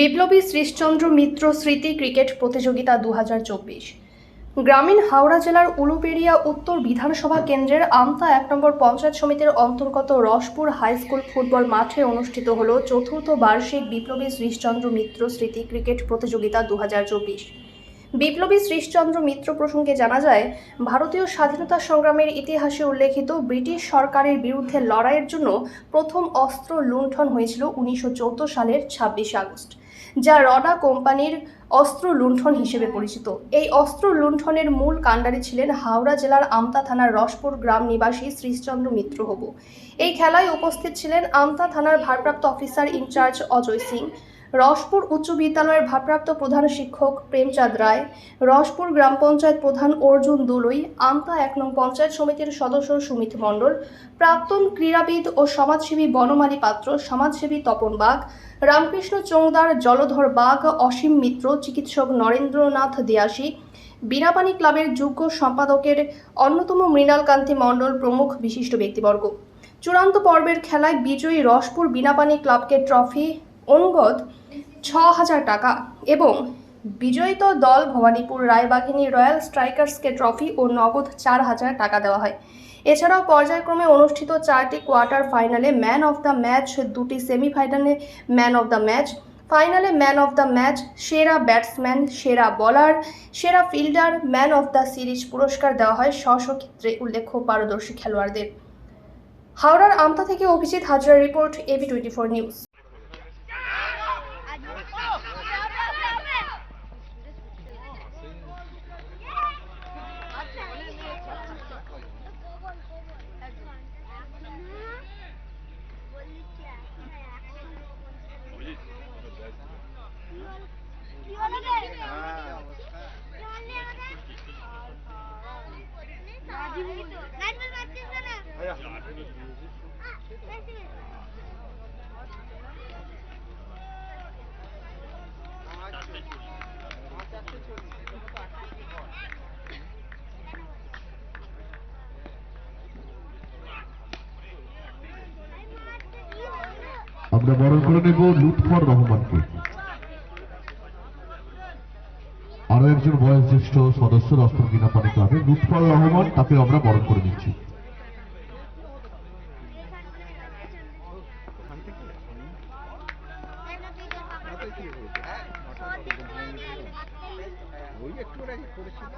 বিপ্লবী শ্রীশচন্দ্র মিত্র স্মৃতি ক্রিকেট প্রতিযোগিতা দু হাজার চব্বিশ। গ্রামীণ হাওড়া জেলার উলুপেরিয়া উত্তর বিধানসভা কেন্দ্রের আমতা এক নম্বর পঞ্চায়েত সমিতির অন্তর্গত রসপুর হাই স্কুল ফুটবল মাঠে অনুষ্ঠিত হল চতুর্থ বার্ষিক বিপ্লবী শ্রীশচন্দ্র মিত্র স্মৃতি ক্রিকেট প্রতিযোগিতা দু হাজার চব্বিশ। বিপ্লবী শ্রীশচন্দ্র মিত্র প্রসঙ্গে জানা যায়, ভারতীয় স্বাধীনতা সংগ্রামের ইতিহাসে উল্লেখিত ব্রিটিশ সরকারের বিরুদ্ধে লড়াইয়ের জন্য প্রথম অস্ত্র লুণ্ঠন হয়েছিল উনিশশো চৌদ্দ সালের ছাব্বিশে আগস্ট। যা রডা কোম্পানির অস্ত্র লুণ্ঠন হিসেবে পরিচিত। এই অস্ত্র লুণ্ঠনের মূল কাণ্ডারি ছিলেন হাওড়া জেলার আমতা থানার রসপুর গ্রাম নিবাসী শ্রীশচন্দ্র মিত্র হবু এই খেলায় উপস্থিত ছিলেন আমতা থানার ভারপ্রাপ্ত officer in charge Ajay Singh, Raspur উচ্চ বিদ্যালয়ের ভারপ্রাপ্ত প্রধান শিক্ষক প্রেমচাঁদ রায়, রসপুর গ্রাম পঞ্চায়েত প্রধান অর্জুন দুলুই, আমতা এক নং পঞ্চায়েত সমিতির সদস্য সুমিত মণ্ডল, প্রাক্তন ক্রীড়াবিদ ও সমাজসেবী বনমালী পাত্র, সমাজসেবী তপন বাগ রামকৃষ্ণ চৌদার জলধর বাগ অসীম মিত্র, চিকিৎসক নরেন্দ্রনাথ দিয়াসী বিনাপানি ক্লাবের যোগ্য সম্পাদকের অন্যতম মৃণালকান্তি মণ্ডল প্রমুখ বিশিষ্ট ব্যক্তিবর্গ। চূড়ান্ত পর্বের খেলায় বিজয়ী রসপুর বিনাপানি ক্লাবকে ট্রফি অনুগত ছ হাজার টাকা এবং বিজয়িত দল ভবানীপুর রায়বাঘিনী রয়্যাল স্ট্রাইকার্সকে ট্রফি ও নগদ চার হাজার টাকা দেওয়া হয়। এছাড়াও পর্যায়ক্রমে অনুষ্ঠিত চারটি কোয়ার্টার ফাইনালে ম্যান অফ দ্য ম্যাচ, দুটি সেমিফাইনালে ম্যান অফ দ্য ম্যাচ, ফাইনালে ম্যান অফ দ্য ম্যাচ, সেরা ব্যাটসম্যান, সেরা বলার, সেরা fielder, man of the series পুরস্কার দেওয়া হয় স্ব ক্ষেত্রে উল্লেখ্য পারদর্শী খেলোয়াড়দের। হাওড়ার আমতা থেকে Abhijit Hazra report AB twenty four news আমরা বরণ করে নেব লুৎফর রহমানকে। আরও একজন বয়োজ্যেষ্ঠ সদস্য রস্তর গিনাপানি ক্লাবে লুৎফর রহমান, তাকে আমরা বরণ করে নিচ্ছি ওই একটু আগে করেছিল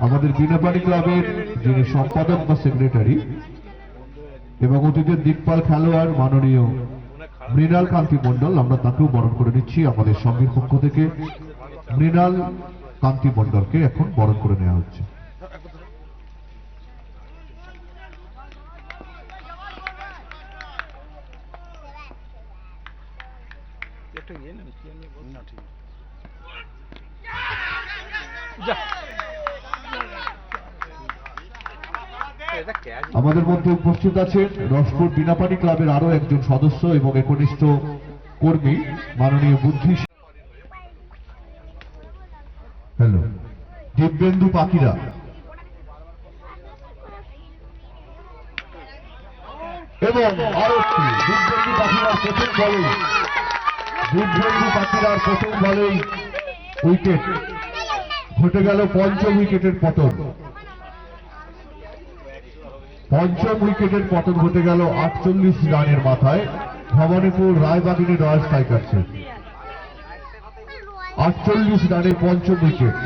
আমাদের বিনাপানি ক্লাবের যিনি সম্পাদক বা সেক্রেটারি এবং অতীতের দিকপাল খেলোয়াড় মাননীয় মৃণাল কান্তি মন্ডল আমরা তাকেও বরণ করে নিচ্ছি আমাদের সঙ্গীর পক্ষ থেকে। মৃণাল কান্তি মন্ডলকে এখন বরণ করে নেওয়া হচ্ছে একটা ইয়ে না কি আমি বল না ঠিক যা এটা ক্যাচ আমাদের মধ্যে উপস্থিত আছেন রসপুর বিনাপানি ক্লাবের আরও একজন সদস্য এবং একনিষ্ঠ কর্মী, মাননীয় বুদ্ধি হ্যালো, দিব্যেন্দু পাখিরা। এবং আরও দিব্যেন্দু পাখিরার প্রথম বলেই। দিব্যেন্দু পাখিরার প্রথম বলেই উইকেট। ঘটে গেল পঞ্চম উইকেটের পতন। পঞ্চম উইকেটের পতন ঘটে গেল আটচল্লিশ রানের মাথায় ভবানীপুর রায়বাগিনী রয়্যাল স্ট্রাইকার্সের। আটচল্লিশ রানের পঞ্চম উইকেট।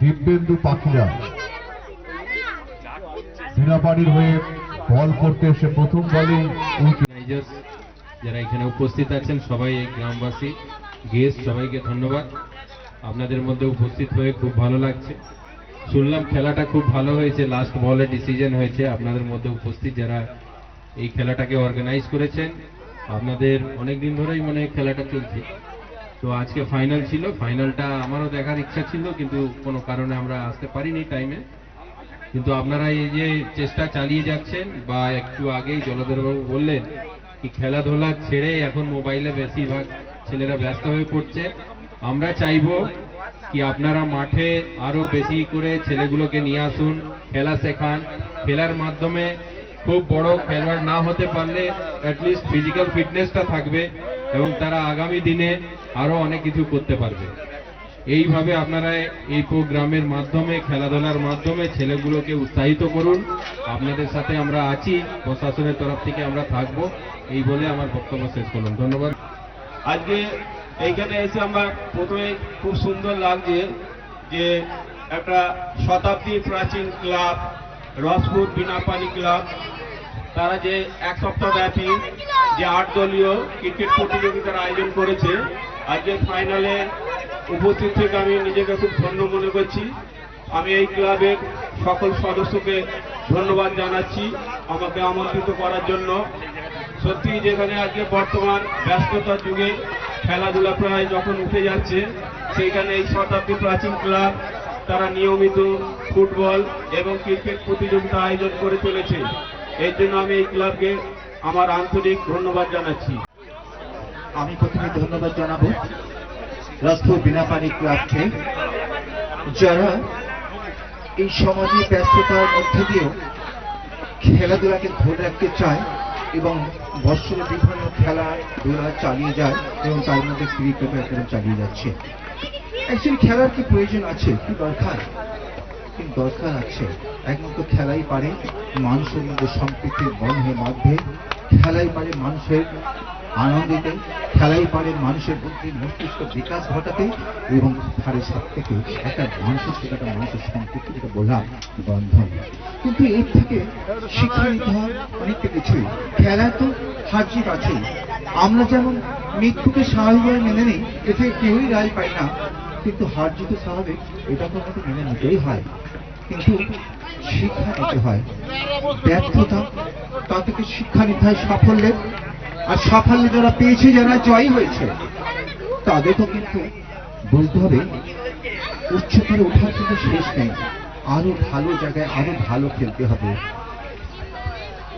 দিব্যেন্দু পাখিরা। বিনাপানির হয়ে বল করতে এসে প্রথম অর্গানাইজার্স যারা এখানে উপস্থিত আছেন, সবাই এই গ্রামবাসী গেস্ট সবাইকে ধন্যবাদ। আপনাদের মধ্যে উপস্থিত হয়ে খুব ভালো লাগছে। শুনলাম খেলাটা খুব ভালো হয়েছে লাস্ট বলে ডিসিশন হয়েছে। আপনাদের মধ্যে উপস্থিত যারা এই খেলাটাকে অর্গানাইজ করেছেন, আপনাদের অনেক দিন ধরেই মনে খেলাটা চলছে। তো আজকে ফাইনাল ছিল। ফাইনালটা আমারও দেখার ইচ্ছা ছিল, কিন্তু কোনো কারণে আমরা আসতে পারিনি টাইমে কিন্তু আপনারা এই যে চেষ্টা চালিয়ে যাচ্ছেন, বা একটু আগেই জলধরবাবু বললেন কি খেলাধুলা ছেড়ে এখন মোবাইলে বেশিরভাগ ছেলেরা ব্যস্ত হয়ে পড়ছে। আমরা চাইব কি আপনারা মাঠে আরও বেশি করে ছেলেগুলোকে নিয়ে আসুন, খেলা শেখান। খেলার মাধ্যমে খুব বড় খেলোয়াড় না হতে পারলে অ্যাটলিস্ট ফিজিক্যাল ফিটনেসটা থাকবে এবং তারা আগামী দিনে আরও অনেক কিছু করতে পারবে। এইভাবে আপনারা এই প্রোগ্রামের মাধ্যমে, খেলাধুলার মাধ্যমে ছেলেগুলোকে উৎসাহিত করুন। আপনাদের সাথে আমরা আছি, প্রশাসনের তরফ থেকে আমরা থাকব। এই বলে আমার বক্তব্য শেষ করলাম। ধন্যবাদ। আজকে এইখানে এসে আমার প্রথমে খুব সুন্দর লাগছে যে একটা শতাব্দী প্রাচীন ক্লাব, রসপুর বিনাপানি ক্লাব, তারা যে এক সপ্তাহ ব্যাপী যে আট দলীয় ক্রিকেট প্রতিযোগিতার আয়োজন করেছে আজকে ফাইনালে উপস্থিত থেকে আমি নিজেকে খুব ধন্য মনে করছি। আমি এই ক্লাবের সকল সদস্যকে ধন্যবাদ জানাচ্ছি আমাকে আমন্ত্রিত করার জন্য। সত্যি যেখানে আজকে বর্তমান ব্যস্ততার যুগে খেলাধুলা প্রায় যখন উঠে যাচ্ছে, সেইখানে এই শতাব্দী প্রাচীন ক্লাব, তারা নিয়মিত ফুটবল এবং ক্রিকেট প্রতিযোগিতা আয়োজন করে চলেছে। এর জন্য আমি এই ক্লাবকে আমার আন্তরিক ধন্যবাদ জানাচ্ছি। আমি প্রথমে ধন্যবাদ জানাব রাজপুর বিনাপানি ক্লাবকে যারা এই সমাজে ব্যস্ততার মধ্যে দিয়েও খেলাধুলাকে ধরে রাখতে চায় এবং বৎসরে বিভিন্ন খেলাধুলা চালিয়ে যায় এবং তার মধ্যে ক্রিকেটও এখন চালিয়ে যাচ্ছে। অ্যাকচুয়ালি খেলার কি প্রয়োজন আছে? কি দরকার? কিন্তু দরকার আছে? একমাত্র খেলাই পারে মানুষের মধ্যে সম্প্রীতির বন্ধের মধ্যে, খেলাই পারে মানুষের আনন্দ দিতে খেলাই পারে মানুষের বুদ্ধির মস্তিষ্ক বিকাশ ঘটাতে এবং তার সব থেকে একটা মানুষের থেকে একটা মানুষের সম্পৃক্তি যেটা বললাম বন্ধন কিন্তু এর থেকে শিক্ষা নিতে হয় অনেকটা কিছুই। খেলা তো হার জিত আছেই। আমরা যেমন মৃত্যুকে স্বাভাবিকভাবে মেনে নিই এতে কেউই রায় পাই না। কিন্তু হার জিত স্বাভাবিক এটা তো আমাকে মেনে নিতেই হয়। কিন্তু শিক্ষা নিতে হয়। ব্যর্থতা তা থেকে শিক্ষা নিতে হয় সাফল্যের? আর সাফল্য যারা পেয়েছে, যারা জয় হয়েছে তাদেরকেও কিন্তু বলতে হবে, উচ্চতরে ওঠার কিন্তু শেষ নেই। আরও ভালো জায়গায়, আরও ভালো খেলতে হবে।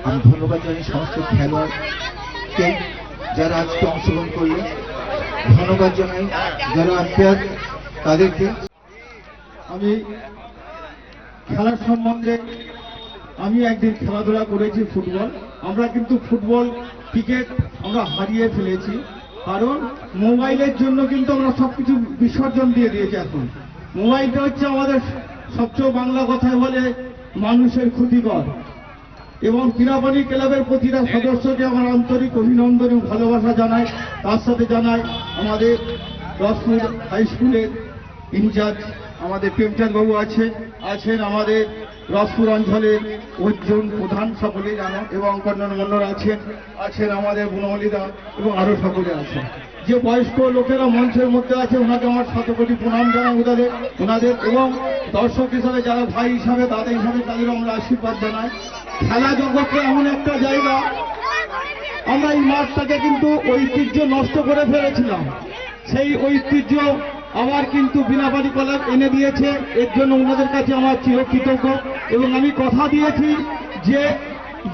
আমি ধন্যবাদ জানাই সমস্ত খেলোয়াড়কে যারা আজকে অংশগ্রহণ করলেন। ধন্যবাদ জানাই যারা আম্পায়ার তাদেরকে। আমি খেলার সম্বন্ধে, আমি একদিন খেলাধুলা করেছি ফুটবল। আমরা কিন্তু ফুটবল ক্রিকেট আমরা হারিয়ে ফেলেছি। কারণ মোবাইলের জন্য কিন্তু আমরা সবকিছু বিসর্জন দিয়ে দিয়েছি এখন। মোবাইলটা হচ্ছে আমাদের সবচেয়ে বাংলা কথায় বলে মানুষের ক্ষতিকর। এবং ক্রীড়াবাণী ক্লাবের প্রতিটা সদস্যকে আমার আন্তরিক অভিনন্দন এবং ভালোবাসা জানাই। তার সাথে জানাই আমাদের রসপুর হাই স্কুলের ইনচার্জ, আমাদের প্রেমচাঁদ বাবু আছে আছেন আমাদের রসপুর অঞ্চলের অর্জুন প্রধান সকলে জানো এবং কর্ণন মন্ডল আছেন আছেন আমাদের বনমালিদা এবং আরও সকলে আছেন। যে বয়স্ক লোকেরা মঞ্চের মধ্যে আছে, ওনাকে আমার শতকোটি প্রণাম জানাই ওনাদের ওনাদের এবং দর্শক হিসাবে যারা ভাই হিসাবে, দাদা হিসাবে তাদেরও আমরা আশীর্বাদ জানাই। খেলা জগৎটা এমন একটা জায়গা, আমরা এই মাঠটাকে কিন্তু ঐতিহ্য নষ্ট করে ফেলেছিলাম। সেই ঐতিহ্য আবার কিন্তু বিনাবাড়ি কলার এনে দিয়েছে। এর জন্য ওনাদের কাছে আমার চিরকৃতজ্ঞ। এবং আমি কথা দিয়েছি যে,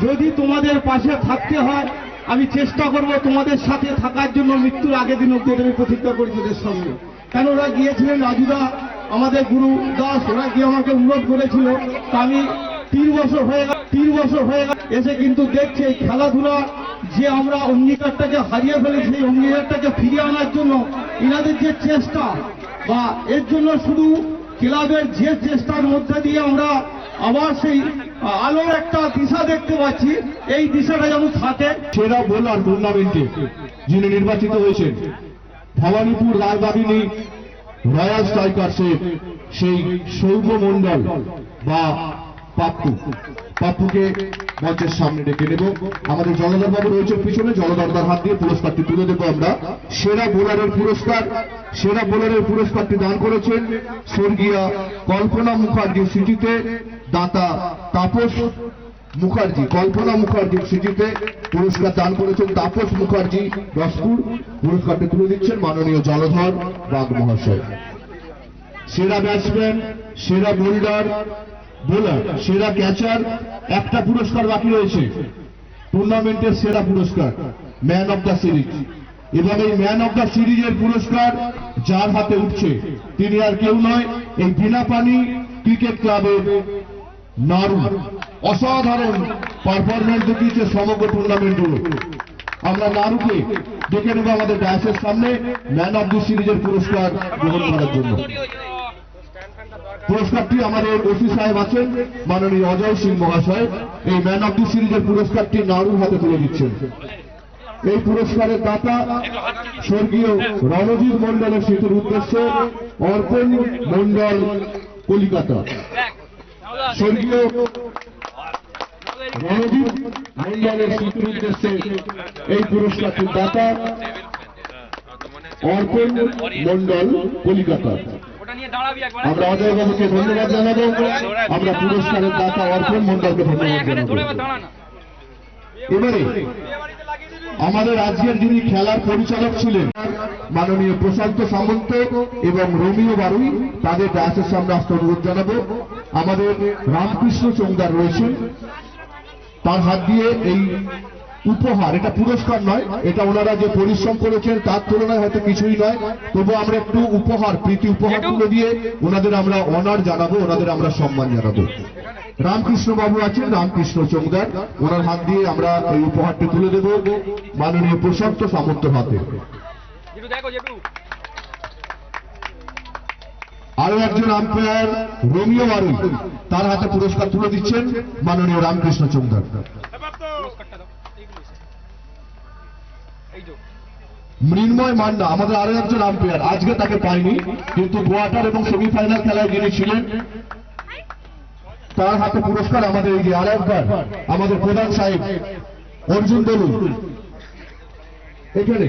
যদি তোমাদের পাশে থাকতে হয়, আমি চেষ্টা করব তোমাদের সাথে থাকার জন্য মৃত্যুর আগের দিন অব্দি আমি প্রতিজ্ঞা করি তোদের সঙ্গে। কেন ওরা গিয়েছিলেন? রাজুদা, আমাদের গুরু দাস, ওরা গিয়ে আমাকে অনুরোধ করেছিল। তা আমি তিন বছর হয়ে গেল, তিন বছর হয়ে গেল, এসে কিন্তু দেখছে এই খেলাধুলা যে আমরা অঙ্গীকারটাকে হারিয়ে ফেলেছি সেই অঙ্গীকারটাকে ফিরিয়ে আনার জন্য এনাদের যে চেষ্টা বা এর জন্য শুধু ক্লাবের যে চেষ্টার মধ্যে দিয়ে আমরা আবার সেই আলোর একটা দিশা দেখতে পাচ্ছি, এই দিশাটা যেন থাকে। সেরা বোলার টুর্নামেন্টে যিনি নির্বাচিত হয়েছেন, ভবানীপুর রায়বাহিনী রয়্যাল স্ট্রাইকার্সের সেই সৌম্য মন্ডল বা পাপ্পু। পাপ্পুকে মঞ্চের সামনে ডেকে নেব। আমাদের জলধর বাবু রয়েছেন পিছনে, জলধরদার হাত দিয়ে পুরস্কারটি তুলে দেবো আমরা। সেরা বোলারের পুরস্কার, সেরা বোলারের পুরস্কারটি দান করেছেন স্বর্গীয় কল্পনা মুখার্জি স্মৃতিতে দাতা তাপস মুখার্জি। কল্পনা মুখার্জির স্মৃতিতে পুরস্কার দান করেছেন তাপস মুখার্জি রসপুর। পুরস্কারটি তুলে দিচ্ছেন মাননীয় জলধর বাগ মহাশয় সেরা ব্যাটসম্যান, সেরা বোল্ডার বোলার সেরা ক্যাচার একটা পুরস্কার বাকি রয়েছে। টুর্নামেন্টের সেরা পুরস্কার ম্যান অফ দ্য সিরিজ এবং এই ম্যান অফ দ্য সিরিজের পুরস্কার যার হাতে উঠছে, তিনি আর কেউ নয়, এই বিনাপানি ক্রিকেট ক্লাবের নারু অসাধারণ পারফরমেন্স দেখিয়েছে সমগ্র টুর্নামেন্টগুলো আমরা নারুকে ডেকে নেব আমাদের ডায়াসের সামনে ম্যান অফ দ্য সিরিজের পুরস্কার গ্রহণ করার জন্য। পুরস্কারটি আমাদের ওসি সাহেব আছেন, মাননীয় অজয় সিং মহাশয়। এই ম্যান অফ দি সিরিজের পুরস্কারটি নারুর হাতে তুলে দিচ্ছেন। এই পুরস্কারের দাতা স্বর্গীয় রণজিৎ মন্ডলের স্মৃতির উদ্দেশ্যে অর্পণ মন্ডল কলিকাতা। স্বর্গীয় রণজিৎ মন্ডলের স্মৃতির উদ্দেশ্যে এই পুরস্কারটির দাতা অর্পণ মন্ডল কলিকাতা। আমরা অজয় বাবুকে ধন্যবাদ জানাব। আমরা পুরস্কারের দাতা অর্পণ মন্ডলকে ধন্যবাদ জানাব। এবারে আমাদের আজকের যিনি খেলার পরিচালক ছিলেন মাননীয় প্রশান্ত সামন্ত এবং রোমিও বারুই তাদের ডায়াসের সামনে আসতে অনুরোধ জানাব। আমাদের রামকৃষ্ণ চৌদার রয়েছেন। তার হাত দিয়ে এই উপহার এটা পুরস্কার নয় এটা ওনারা যে পরিশ্রম করেছেন তার তুলনায় হয়তো কিছুই নয়। তবু আমরা একটু উপহার প্রীতি উপহার তুলে দিয়ে ওনাদের আমরা অনার জানাব ওনাদের আমরা সম্মান জানাব। রামকৃষ্ণ বাবু আছেন রামকৃষ্ণ চৌদার ওনার হাত দিয়ে আমরা এই উপহারটি তুলে দেব মাননীয় প্রশান্ত সামন্ত হাতে। আরও একজন আম্পায়ার রোমিও বারুই তার হাতে পুরস্কার তুলে দিচ্ছেন মাননীয় রামকৃষ্ণ চৌদার মৃন্ময় মান্না, আমাদের আরও একজন আম্পায়ার আজকে তাকে পাইনি, কিন্তু কোয়ার্টার এবং সেমিফাইনাল খেলায় যিনি ছিলেন, তার হাতে পুরস্কার আমাদের এই যে আর একবার আমাদের প্রধান সাহেব, অর্জুন দলু। এখানে।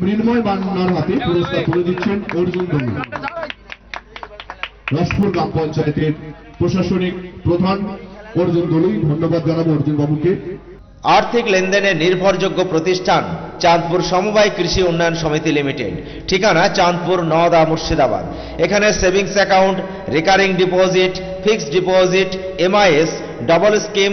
মৃন্ময় মান্নার হাতে পুরস্কার তুলে দিচ্ছেন অর্জুন দলু। রসপুর গ্রাম পঞ্চায়েতের প্রশাসনিক প্রধান অর্জুন দলুই ধন্যবাদ জানাব অর্জুন বাবুকে। আর্থিক লেনদেনের নির্ভরযোগ্য প্রতিষ্ঠান চাঁদপুর সমবায় কৃষি উন্নয়ন সমিতি লিমিটেড। ঠিকানা চাঁদপুর নওদা মুর্শিদাবাদ। এখানে savings account, recurring deposit, fixed deposit, MIS, double scheme